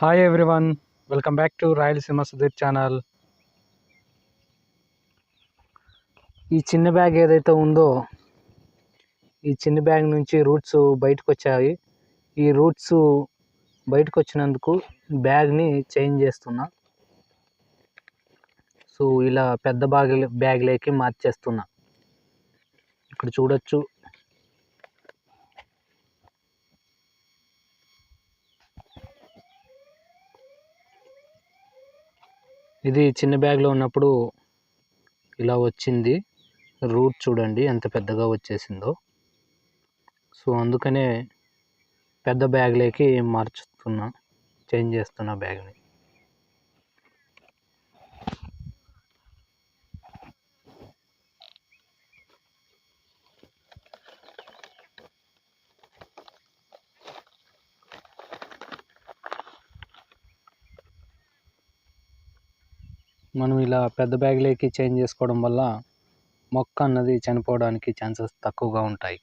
Hi everyone welcome back to Rayalaseema Sudheer channel ఈ చిన్న bag ఏదైతే ఉందో ఈ చిన్న బ్యాగ్ నుంచి రూట్స్ బయటకు వచ్చాయి ఈ రూట్స్ బయటకు వచ్చినందుకు బ్యాగ్ని చేంజ్ చేస్తున్నా. సో ఇలా పెద్ద బ్యాగ్ బ్యాగ్లోకి మార్చేస్తున్నా. ఇక్కడ చూడొచ్చు. ఇది చిన్న బ్యాగ్లో ఉన్నప్పుడు ఇలా వచ్చింది. రూట్ చూడండి ఎంత పెద్దగా వచ్చేసిందో. సో అందుకనే పెద్ద బ్యాగ్లోకి మార్చుతున్నా చేంజ్ చేస్తున్నా బ్యాగ్ని మనం ఇలా పెద్ద బ్యాగ్లోకి చేంజ్ చేసుకోవడం వల్ల మొక్క అన్నది చనిపోవడానికి ఛాన్సెస్ తక్కువగా ఉంటాయి.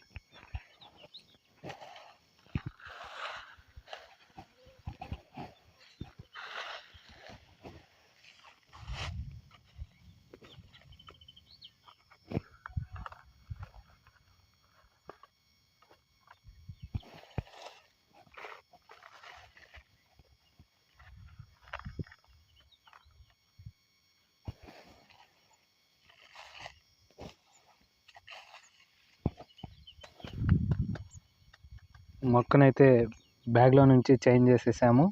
మొక్కనైతే బ్యాగ్లో నుంచి చేంజ్ చేసేసాము.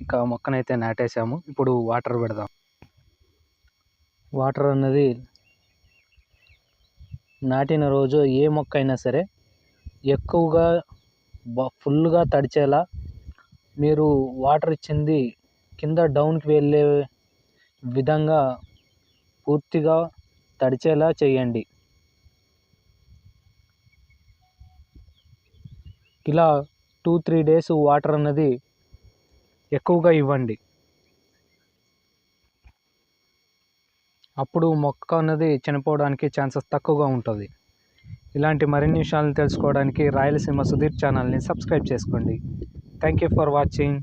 ఇంకా మొక్కనైతే నాటేసాము ఇప్పుడు వాటర్ పెడదాం. వాటర్ అన్నది నాటిన రోజు ఏ మొక్క అయినా సరే ఎక్కువగా ఫుల్గా తడిచేలా మీరు వాటర్ ఇచ్చింది కింద డౌన్కి వెళ్ళే విధంగా పూర్తిగా తడిచేలా చేయండి. ఇలా టూ త్రీ డేస్ వాటర్ అన్నది ఎక్కువగా ఇవ్వండి. అప్పుడు మొక్క అన్నది చనిపోవడానికి ఛాన్సెస్ తక్కువగా ఉంటుంది. ఇలాంటి మరిన్ని విషయాలను తెలుసుకోవడానికి రాయలసీమ సుధీర్ ఛానల్ని సబ్స్క్రైబ్ చేసుకోండి. Thank you for watching